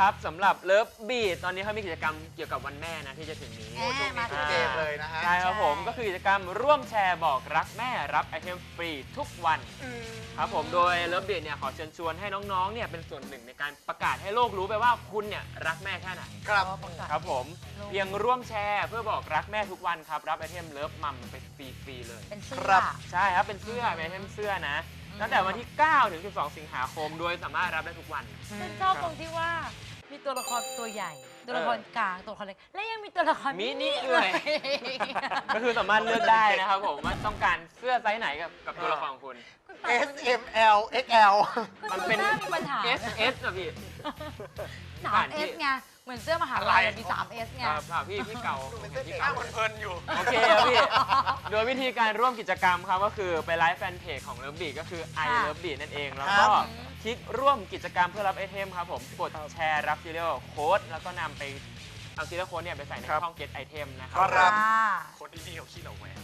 กว่าเลิฟบี้ข่าวแรกครับสำหรับเลิฟบีตอนนี้เขามีกิจกรรมเกี่ยวกับวันแม่นะที่จะถึงนี้แหมมาทุกเกมเลยนะฮะ ใช่ครับผมใช่ก็คือกิจกรรมร่วมแชร์บอกรักแม่รับไอเทมฟรีทุกวันครับผมโดยเลิฟบีเนี่ยขอเชิญชวนให้น้องๆเนี่ยเป็นส่วนหนึ่งในการประกาศให้โลกรู้ไปว่าคุณเนี่ยรักแม่แค่ไหน ครับ ครับผมโลกเพียงร่วมแชร์เพื่อบอกรักแม่ทุกวันครับ รับไอเทมเลิฟมัมไปฟรีๆเลย เป็นเสื้ครัอบใช่ครับ เป็นเสื้อเป็นไอเทมเสื้อนะอืม ตั้งแต่วันที่ 9 ถึง 12 สิงหาคม โดยสามารถรับได้ทุกวัน ฉันชอบตรงที่ว่ามีตัวละครตัวใหญ่ ตัวละครกลางตัวละครเล็กและยังมีตัวละครมินิด้วย ก็คือสามารถเลือกได้นะครับผมว่าต้องการเสื้อไซส์ไหนกับกับตัวละครของคุณ คุณตา S M L X L คุณมันดูเป็น หน้ามีปัญหา S S นะพี่ สามเอสไง เหมือนเสื้อมหาลัยอะมีสามเอสไง ครับครับพี่พี่เก่าดูเป็นเส้นพี่เอกเก่าเพลินอยู่ โอเคครับพี่ โดยวิธีการร่วมกิจกรรมครับก็คือไปไลฟ์แฟนเพจของเลิฟบีก็คือ i ค่ะ love b นั่นเอง แล้วครัก็บคลิกร่วมกิจกรรมเพื่อรับไอเทมครับผม กดแชร์รับซีเรียลโค้ดแล้วก็นำไป เอาซีเรียลโค้ดเนี่ยไปใส่ในครับช่อง get item นะคครัรับบค่ะคนดีๆเขาขี้เหล่าแหวน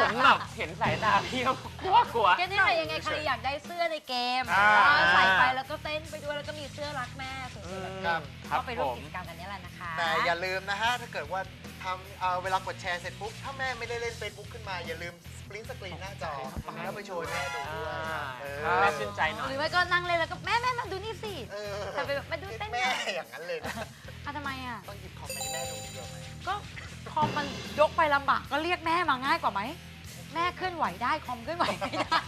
ผมแบบเห็นสายตาพี่ก็กลัวกลัวแค่นี้ค่ะยังไงใครอยากได้เสื้อในเกมอ่า ก็ใส่ไปแล้วก็เต้นไปด้วยแล้วก็มีเสื้อรักแม่สวยๆแบบนี้ครับครัก็บไปผร่วมมกิจกรรมกันนี้แหละนะคะแต่อย่าลืมนะฮะ ถ้าเกิดว่าทำเอ่อเวลากดแชร์เสร็จปุ๊บ ถ้าแม่ไม่ได้เล่น Facebook ขึ้นมา อย่าลืมสปรินสกรีนหน้าจอ แล้วไปโชว์ให้แม่ดูด้วยอ่าเออแม่ชื่นใจหน่อยหรือไม่ก็นั่งเล่นแล้วก็แม่แม่มาดูนี่สิเออแต่ไปแบบมาดูเต้นหน่แม่อยอย่างนั้นเลยนะ อะทำไมอะ ต้องหยิบคอมไปให้แม่ดูเดียวไหมก็คอมมันยกไปลำบากก็เรียกแม่มาง่ายกว่าไหม แม่เคลื่อนไหวได้คอมเคลื่อนไหวไม่ได้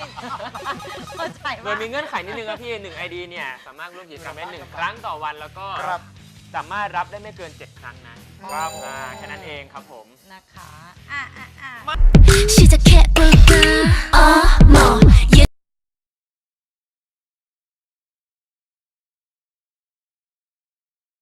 เข้าใจโดยว่ามีเงื่อนไขนิดนึงครับพี่หนึ่งไอดีเนี่ยสามารถร่วมกิจกรรมได้หนึ่งครั้งต่อวันแล้วก็ครับ สามารถรับได้ไม่เกิน 7 ครั้งนะครับ อ่าแค่นั้นเองครับผม นะคะ อะอะอะ 시작